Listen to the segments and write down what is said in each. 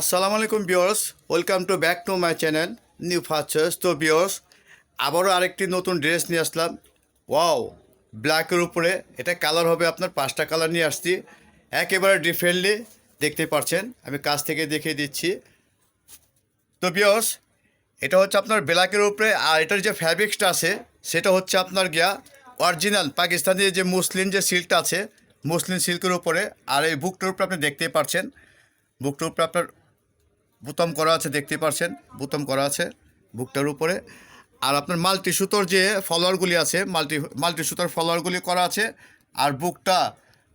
আসসালামু আলাইকুম viewers welcome to back to my channel new features তো বিয়র্স আবারও আরেকটি নতুন ড্রেস নিয়ে আসলাম। ওয়াও ব্ল্যাকের উপরে, এটা কালার হবে আপনার পাঁচটা কালার নিয়ে আসছি। একেবারে ডিফারেন্টলি দেখতে পাচ্ছেন। আমি কাছ থেকে দেখিয়ে দিচ্ছি। তো বিয়র্স এটা হচ্ছে আপনার ব্ল্যাকের উপরে, আর এটার যে ফ্যাব্রিক্সটা আছে, সেটা হচ্ছে আপনার গিয়া অরিজিনাল পাকিস্তানি যে মুসলিম যে সিল্কটা আছে, মুসলিম সিল্কের উপরে। আর এই বুকটার উপরে আপনি দেখতেই পাচ্ছেন। বুকটার উপরে আপনার বুতাম করা আছে দেখতে পাচ্ছেন বুতাম করা আছে বুকটার উপরে। আর আপনার মাল্টি সুতোর যে ফলোয়ারগুলি আছে, মাল্টি মাল্টি সুতোর ফলোয়ারগুলি করা আছে, আর বুকটা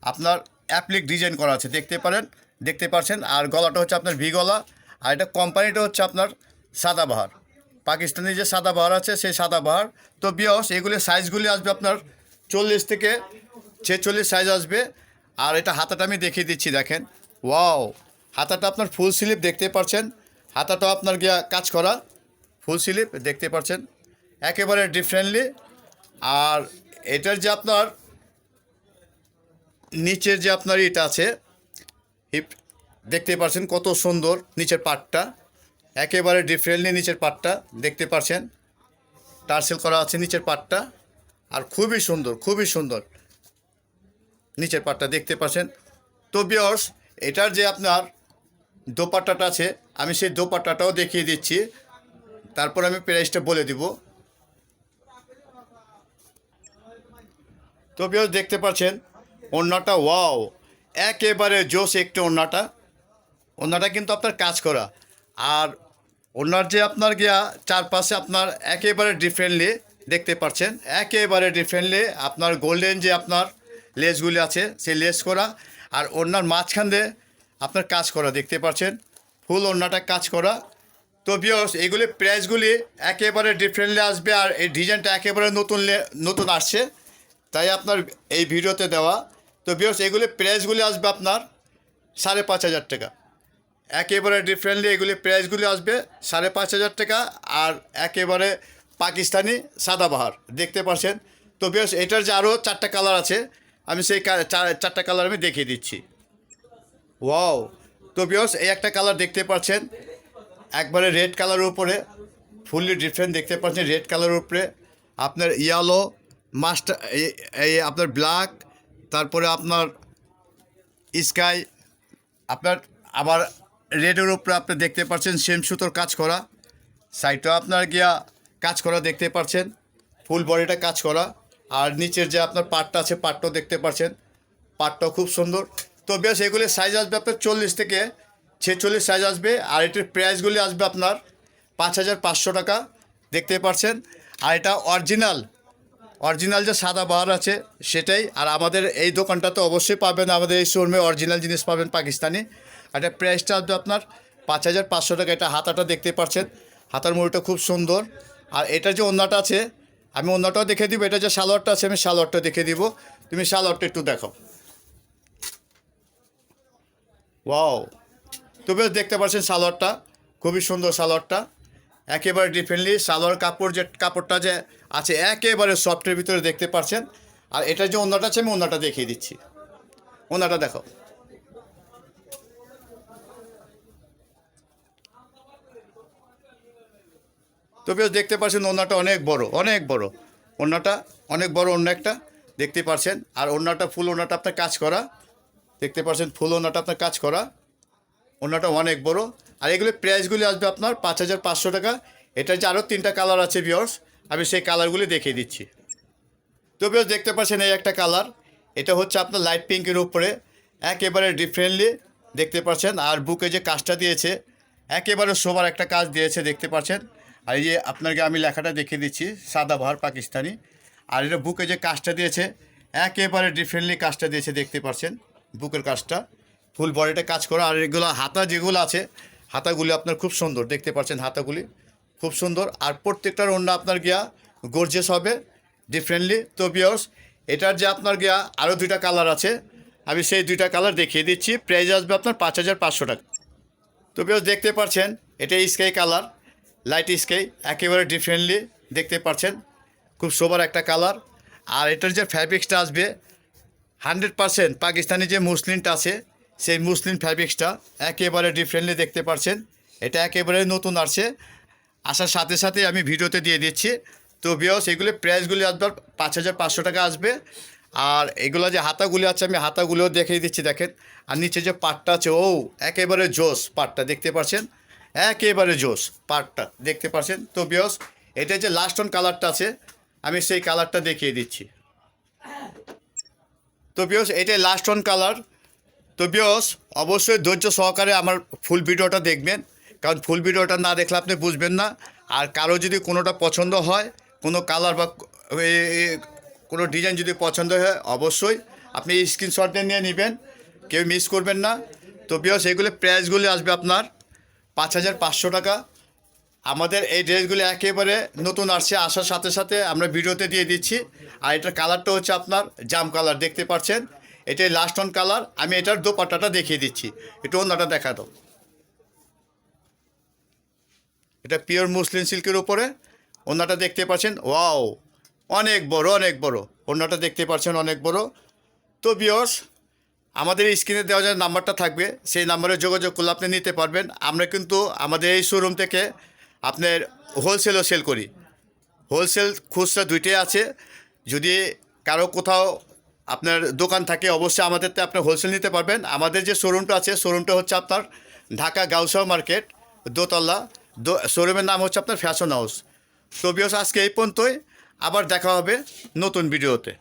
আপনার অ্যাপ্লিক ডিজাইন করা আছে, দেখতে পারেন, দেখতে পাচ্ছেন আর গলাটা হচ্ছে আপনার ভি গলা, আর এটা কোম্পানিটা হচ্ছে আপনার সাদাবাহার। পাকিস্তানি যে সাদাবাহার আছে, সেই সাদাবাহার। তো বিয়স, এগুলি সাইজগুলি আসবে আপনার চল্লিশ থেকে ছেচল্লিশ সাইজ আসবে। আর এটা হাতাটা আমি দেখিয়ে দিচ্ছি, দেখেন। ওয়াও! হাতাটা আপনার ফুল স্লিপ দেখতে পাচ্ছেন হাতাটা আপনার গিয়া কাজ করা ফুল স্লিপ দেখতে পাচ্ছেন একেবারে ডিফারেন্টলি আর এটার যে আপনার, নিচের যে আপনার ইটা আছে হিপ দেখতে পাচ্ছেন কত সুন্দর নিচের পাটটা। একেবারে ডিফারেন্টলি নিচের পাটটা দেখতে পাচ্ছেন টার্সেল করা আছে নিচের পাটটা। আর খুবই সুন্দর খুবই সুন্দর নিচের পাটটা দেখতে পাচ্ছেন তো বিয়র্স এটার যে আপনার দোপাট্টাটা আছে, আমি সেই দোপাট্টাটাও দেখিয়ে দিচ্ছি। তারপর আমি প্রাইসটা বলে দিব। তো দেখতে পাচ্ছেন, ওড়নাটা ওয়াও একেবারে জোশ একটু ওড়নাটা। ওড়নাটা কিন্তু আপনার কাজ করা। আর ওনার যে আপনার গিয়া চারপাশে আপনার একেবারে ডিফারেন্টলি দেখতে পাচ্ছেন, একেবারে ডিফারেন্টলি আপনার গোল্ডেন যে আপনার লেসগুলি আছে, সেই লেস করা। আর ওনার মাঝখান দিয়ে আপনার কাজ করা, দেখতে পাচ্ছেন? ফুল ওড়নাটা কাজ করা। তো বিয়স এগুলি প্রাইসগুলি একেবারে ডিফারেন্টলি আসবে আর এই ডিজাইনটা একেবারে নতুন নতুন আসছে। তাই আপনার এই ভিডিওতে দেওয়া। তো বিয়স এগুলি প্রাইসগুলি আসবে আপনার সাড়ে পাঁচ হাজার টাকা। একেবারে ডিফারেন্টলি এগুলি প্রাইসগুলি আসবে সাড়ে পাঁচ হাজার টাকা আর একেবারে পাকিস্তানি সাদাবাহার, দেখতে পাচ্ছেন? তো বেশ এটার যে আরও চারটা কালার আছে, আমি সেই চার- চারটা কালার আমি দেখিয়ে দিচ্ছি। ওয়াও তো বিয়স এই একটা কালার দেখতে পাচ্ছেন। একবারে রেড কালারের উপরে ফুললি ডিফারেন্ট দেখতে পাচ্ছেন রেড কালারের উপরে। আপনার ইয়ালো মাস্টার এই আপনার ব্ল্যাক তারপরে আপনার স্কাই আপনার আবার রেডের উপরে আপনি দেখতে পাচ্ছেন সেম সুতোর কাজ করা। সাইডটাও আপনার গিয়া কাজ করা দেখতে পাচ্ছেন ফুল বডিটা কাজ করা। আর নিচের যে আপনার পাটটা আছে পাটটাও দেখতে পাচ্ছেন পাটটাও খুব সুন্দর। তো বেশ এগুলির সাইজ আসবে আপনার চল্লিশ থেকে ছেচল্লিশ সাইজ আসবে আর এটির প্রাইসগুলি আসবে আপনার পাঁচ হাজার পাঁচশো টাকা। দেখতে পাচ্ছেন? আর এটা অরিজিনাল অরিজিনাল যে সাদা বাহার আছে সেটাই। আর আমাদের এই দোকানটা তো অবশ্যই পাবেন, আমাদের এই শোরুমে অরিজিনাল জিনিস পাবেন পাকিস্তানি। আর এটা প্রাইসটা আসবে আপনার পাঁচ হাজার পাঁচশো টাকা। এটা হাতাটা দেখতে পাচ্ছেন? হাতার মুড়িটা খুব সুন্দর। আর এটা যে অন্যটা আছে, আমি অন্যটাও দেখে দিব। এটা যে সালোয়ারটা আছে, আমি সালোয়ারটা দেখে দিব। তুমি সালোয়ারটা একটু দেখো। ওয়াও তো বেশ দেখতে পাচ্ছেন সালোয়ারটা, খুবই সুন্দর সালোয়ারটা। একেবারে ডিফারেন্টলি সালোয়ার কাপড় যে, কাপড়টা যে আছে, একেবারে সফটের ভিতরে দেখতে পাচ্ছেন। আর এটা যে অন্যটা আছে, আমি অন্যটা দেখিয়ে দিচ্ছি। অন্যটা দেখো। তো বেশ দেখতে পাচ্ছেন ওনাটা অনেক বড় অনেক বড়। ওনাটা অনেক বড় অন্য একটা, দেখতে পাচ্ছেন। আর ওনাটা ফুল ওনাটা আপনার কাজ করা। দেখতে পাচ্ছেন ফুল ওনাটা আপনার কাজ করা। ওনাটা অনেক বড়। আর এগুলো প্রাইসগুলি আসবে আপনার পাঁচ হাজার পাঁচশো টাকা। এটা যে আরও তিনটা কালার আছে বিয়র্স আমি সেই কালারগুলি দেখিয়ে দিচ্ছি। তো বিয়র্স দেখতে পাচ্ছেন এই একটা কালার। এটা হচ্ছে আপনার লাইট পিঙ্কের উপরে। একেবারে ডিফারেন্টলি দেখতে পাচ্ছেন। আর বুকে যে কাজটা দিয়েছে, একেবারে শোবার একটা কাজ দিয়েছে দেখতে পাচ্ছেন। আর এই যে আপনাকে আমি লেখাটা দেখিয়ে দিচ্ছি সাদাবাহার পাকিস্তানি। আর এটা বুকে যে কাজটা দিয়েছে, একেবারে ডিফারেন্টলি কাজটা দিয়েছে দেখতে পাচ্ছেন। বুকের কাজটা ফুল বডিটা কাজ করা। আর এগুলো হাতা যেগুলো আছে, হাতাগুলি আপনার খুব সুন্দর, দেখতে পাচ্ছেন হাতাগুলি, খুব সুন্দর। আর প্রত্যেকটার অন্য আপনার গিয়া গর্জেস হবে ডিফারেন্টলি তো বিয়র্স এটার যে আপনার গিয়া আরও দুইটা কালার আছে, আমি সেই দুইটা কালার দেখিয়ে দিচ্ছি। প্রাইস আসবে আপনার পাঁচ হাজার পাঁচশো টাকা। তো বিয়র্স দেখতে পাচ্ছেন, এটা স্কাই কালার লাইট স্কাই একেবারে ডিফারেন্টলি দেখতে পাচ্ছেন, খুব সোবার একটা কালার আর এটার যে ফ্যাব্রিক্সটা আসবে হান্ড্রেড পারসেন্ট পাকিস্তানি যে মুসলিমটা আছে, সেই মুসলিম ফ্যাব্রিক্সটা একেবারে ডিফারেন্টলি দেখতে পারছেন। এটা একেবারে নতুন আসছে। আসার সাথে সাথে আমি ভিডিওতে দিয়ে দিচ্ছি। তো বিয়স এগুলো প্রাইসগুলি আসবার পাঁচ হাজার পাঁচশো টাকা আসবে। আর এগুলো যে হাতাগুলি আছে, আমি হাতাগুলিও দেখিয়ে দিচ্ছি, দেখেন। আর নিচে যে পাটটা আছে ও একেবারে জোস পাটটা, দেখতে পাচ্ছেন একেবারে জোস পাটটা, দেখতে পাচ্ছেন তো বিয়স এটা যে লাস্ট অন কালারটা আছে, আমি সেই কালারটা দেখিয়ে দিচ্ছি। তো বিয়স এটাই লাস্ট অন কালার তো বিয়স অবশ্যই ধৈর্য সহকারে আমার ফুল ভিডিওটা দেখবেন। কারণ ফুল ভিডিওটা না দেখলে আপনি বুঝবেন না। আর কারও যদি কোনোটা পছন্দ হয়, কোনো কালার বা কোনো ডিজাইন যদি পছন্দ হয়, অবশ্যই আপনি স্ক্রিনশট নিয়ে নেবেন। কেউ মিস করবেন না। তো বিয়স এগুলো প্রাইসগুলি আসবে আপনার পাঁচ হাজার পাঁচশো টাকা। আমাদের এই ড্রেসগুলো একেবারে নতুন আসছে, আসার সাথে সাথে আমরা ভিডিওতে দিয়ে দিচ্ছি। আর এটার কালারটা হচ্ছে আপনার জাম কালার, দেখতে পাচ্ছেন? এটাই লাস্ট অন কালার আমি এটার দোপাট্টাটা দেখিয়ে দিচ্ছি। একটু অন্যটা দেখা দাও। এটা পিওর মুসলিম সিল্কের উপরে। ওনাটা দেখতে পাচ্ছেন? ওয়াও অনেক বড় অনেক বড়। ওনাটা দেখতে পাচ্ছেন, অনেক বড়। তো বিয়স আমাদের স্ক্রিনে দেওয়া যে নাম্বারটা থাকবে, সেই নাম্বারে যোগাযোগ করলে আপনি নিতে পারবেন। আমরা কিন্তু আমাদের এই শোরুম থেকে আপনার হোলসেলও সেল করি। হোলসেল খুচরা দুইটাই আছে। যদি কারও কোথাও আপনার দোকান থাকে, অবশ্যই আমাদের তো আপনি হোলসেল নিতে পারবেন। আমাদের যে শোরুমটা আছে শোরুমটা হচ্ছে আপনার ঢাকা গাউসা মার্কেট, দোতলা। দো শোরুমের নাম হচ্ছে আপনার ফ্যাশন হাউস তো বিয়স আজকে এই পর্যন্তই। আবার দেখা হবে নতুন ভিডিওতে